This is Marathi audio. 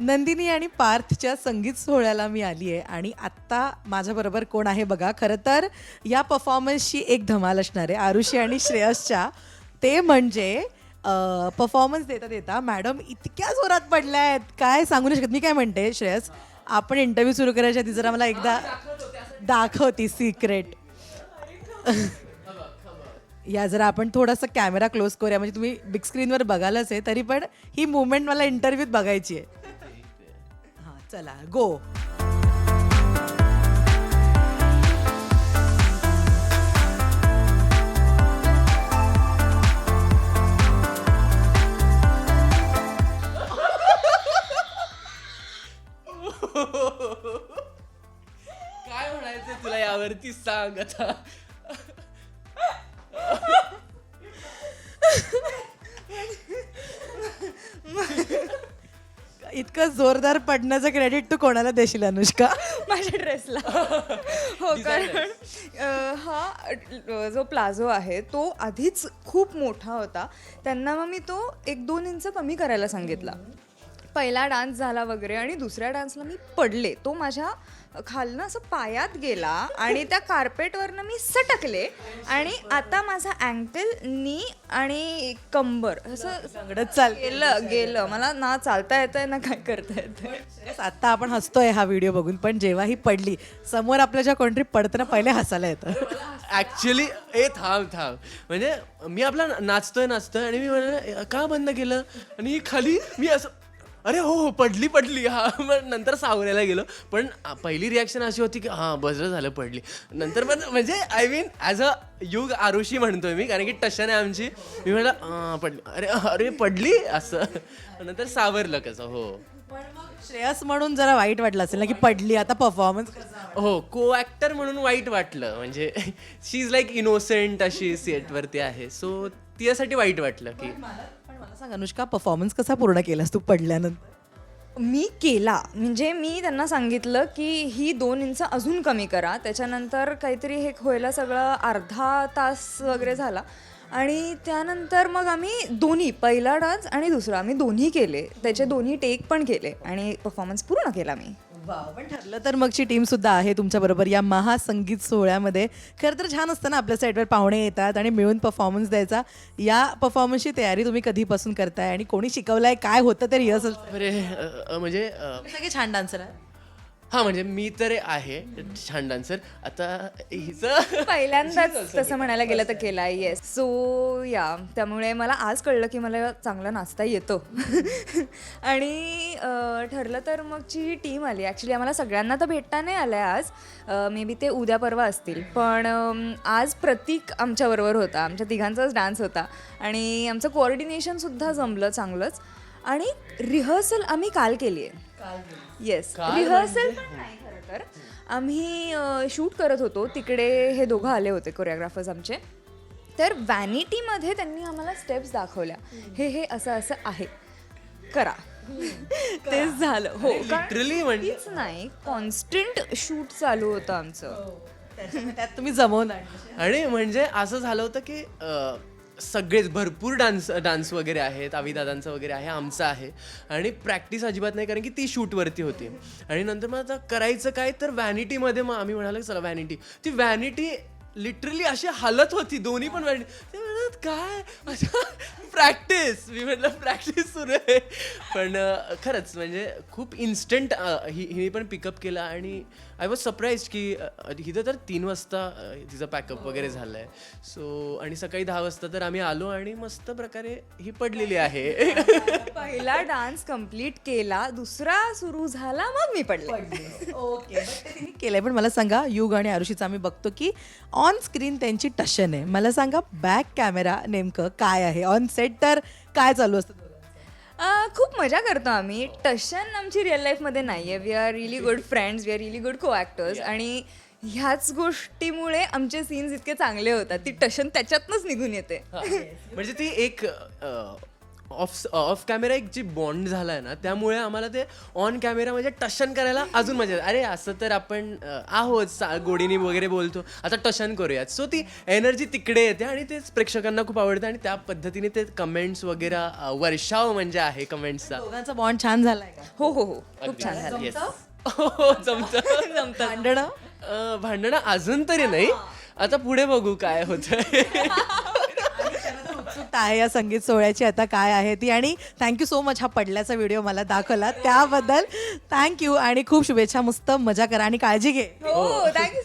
नंदिनी आणि पार्थच्या संगीत सोहळ्याला मी आली आहे आणि आत्ता माझ्याबरोबर कोण आहे बघा. खरं तर या परफॉर्मन्सची एक धमाल असणार आहे. आरुषी आणि श्रेयसच्या. ते म्हणजे परफॉर्मन्स देता देता मॅडम इतक्या जोरात पडल्या आहेत काय सांगू नाही शकत. मी काय म्हणते श्रेयस आपण इंटरव्ह्यू सुरू करायच्या आधी जरा मला एकदा दाखवती सिक्रेट या जरा आपण थोडासा कॅमेरा क्लोज करूया. म्हणजे तुम्ही बिग स्क्रीनवर बघालच आहे तरी पण ही मुवमेंट मला इंटरव्ह्यूत बघायची आहे. हां चला गो काय म्हणायचं तुला यावरती सांग आता. इतकं जोरदार पडण्याचं क्रेडिट तू कोणाला देशील अनुष्का? माझ्या ड्रेसला हो कारण अ, हा जो प्लाझो आहे तो आधीच खूप मोठा होता. त्यांना मग मी तो एक दोन इंच कमी करायला सांगितला. पहिला डान्स झाला वगैरे आणि दुसऱ्या डान्सला मी पडले. तो माझ्या खालनं असं पायात गेला आणि त्या कार्पेटवरनं मी सटकले आणि आता माझा अँकल नी आणि कंबर असं सगळंच चाल गेलं गेलं. मला ना चालता येतंय ना काय करता येतंय. आता आपण हसतोय हा व्हिडिओ बघून पण जेव्हा ही पडली समोर आपल्या ज्या कोणतरी पडताना पहिले हसायला येतं. ऍक्च्युली ए थांब थांब. म्हणजे मी आपला नाचतोय नाचतोय आणि मी म्हणलं का बंद केलं? आणि खाली मी असं अरे हो हो पडली पडली. हा मग नंतर सावरायला गेलो. पण पहिली रिॲक्शन अशी होती की हां बजरं झालं पडली. नंतर पण म्हणजे आय मीन ॲज अ युग आरुषी म्हणतोय मी कारण की टशन आहे आमची मी म्हणलं "अं, पडली. अरे अरे पडली? असं. नंतर सावरलं कसं हो. श्रेयस म्हणून जरा वाईट वाटलं असेल ना की पडली आता परफॉर्मन्स हो को ॲक्टर म्हणून वाईट वाटलं. म्हणजे शी इज लाईक इनोसेंट अशी सेटवरती आहे. सो तिच्यासाठी वाईट वाटलं की. सांग अनुष्का परफॉर्मन्स कसा पूर्ण केलास तू पडल्यानंतर? मी केला. म्हणजे मी त्यांना सांगितलं की ही दोन इंच अजून कमी करा. त्याच्यानंतर काहीतरी हे व्हायला सगळं अर्धा तास वगैरे झाला. आणि त्यानंतर मग आम्ही दोन्ही पहिला डान्स आणि दुसरा आम्ही दोन्ही केले. त्याचे दोन्ही टेक पण केले आणि परफॉर्मन्स पूर्ण केला मी. पण ठरलं तर मगची टीम सुद्धा आहे तुमच्या बरोबर या महासंगीत सोहळ्यामध्ये. खरं तर छान असतं ना आपल्या साईडवर पाहुणे येतात आणि मिळून परफॉर्मन्स द्यायचा. या परफॉर्मन्सची तयारी तुम्ही कधीपासून करताय आणि कोणी शिकवलंय काय होतं ते रिहर्सल अरे अ, अ, म्हणजे अ, सगळे छान डान्सर आहे हा म्हणजे मी तर आहे छान डान्सर आता हिचं पहिल्यांदाच तसं म्हणायला गेलं तर केला येस सो या त्यामुळे मला आज कळलं की मला चांगलं नाचता येतं. आणि ठरलं तर मग जी टीम आली. ॲक्च्युली आम्हाला सगळ्यांना तर भेटता नाही आलं आहे आज मे बी ते उद्या परवा असतील. पण आज प्रतीक आमच्याबरोबर होता. आमच्या तिघांचाच डान्स होता. आणि आमचं कोऑर्डिनेशनसुद्धा जमलं चांगलंच. आणि रिहर्सल आम्ही काल केली आहे. येस रिहर्सल पण नाही खरं तर. आम्ही शूट करत होतो. तिकडे हे दोघं आले होते कोरिओग्राफर्स आमचे. तर व्हॅनिटीमध्ये त्यांनी आम्हाला स्टेप्स दाखवल्या. हे. हे असं असं आहे. करा. तेच झालं. हो लिटरली म्हणजे? काहीच नाही कॉन्स्टंट शूट चालू होतं आमचं. त्याच्यामुळे त्यात तुम्ही जमवून आणलं. आणि म्हणजे असं झालं होतं की सगळेच भरपूर डान्स डान्स वगैरे आहेत आविदादांचं वगैरे आहे आमचं आहे. आणि प्रॅक्टिस अजिबात नाही कारण की ती शूटवरती होती. आणि नंतर मग आता करायचं काय तर व्हॅनिटीमध्ये मग आम्ही म्हणालो चला व्हॅनिटी. ती व्हॅनिटी लिटरली अशी हालत होती दोन्ही पण व्हॅनिटी. ते म्हणत काय प्रॅक्टिस मी म्हटलं प्रॅक्टिस सुरू आहे. पण खरंच म्हणजे खूप इन्स्टंट ही हिने पण पिकअप केला आणि आय वॉज सरप्राईज की हिथं तर तीन वाजता तिचं पॅकअप वगैरे झालं आहे सो आणि सकाळी दहा वाजता तर आम्ही आलो आणि मस्त प्रकारे ही पडलेली आहे. पहिला डान्स कंप्लीट केला दुसरा सुरू झाला मग मी पडले. ओके केलंय. पण मला सांगा युग आणि आरुषीचं आम्ही बघतो की ऑन स्क्रीन त्यांची टशन आहे. मला सांगा बॅक कॅमेरा नेमकं काय आहे? ऑन सेट तर काय चालू असतं? अं, खूप मजा करतो आम्ही. टशन आमची रिअल लाईफमध्ये नाही आहे we are really good friends we are really good co actors आणि ह्याच गोष्टीमुळे आमचे सीन्स इतके चांगले होतात. ती टशन त्याच्यातनंच निघून येते. म्हणजे ती एक अ, ऑफ ऑफ कॅमेरा एक जी बॉन्ड झाला आहे ना त्यामुळे आम्हाला ते ऑन कॅमेरा म्हणजे टशन करायला अजून मजा येते. अरे असं तर आपण आहोत सा- गोडीने वगैरे बोलतो. आता टशन करूयात. सो ती एनर्जी तिकडे येते आणि तेच प्रेक्षकांना खूप आवडतं आणि त्या पद्धतीने ते कमेंट्स वगैरे वर्षाव म्हणजे आहे कमेंट्सचा दोघांचा बॉन्ड छान झालाय का? हो हो हो. खूप छान झालं Yes. हो जमतं. जमतं. भांडणं? भांडणं अजून तरी नाही. आता पुढे बघू काय होतंय. आहे या संगीत सोहळ्याची आता काय आहे ती. आणि थँक्यू सो मच हा पडल्याचा व्हिडिओ मला दाखवला. त्याबद्दल थँक्यू आणि खूप शुभेच्छा. मस्त मजा करा आणि काळजी घे. हो थँक्यू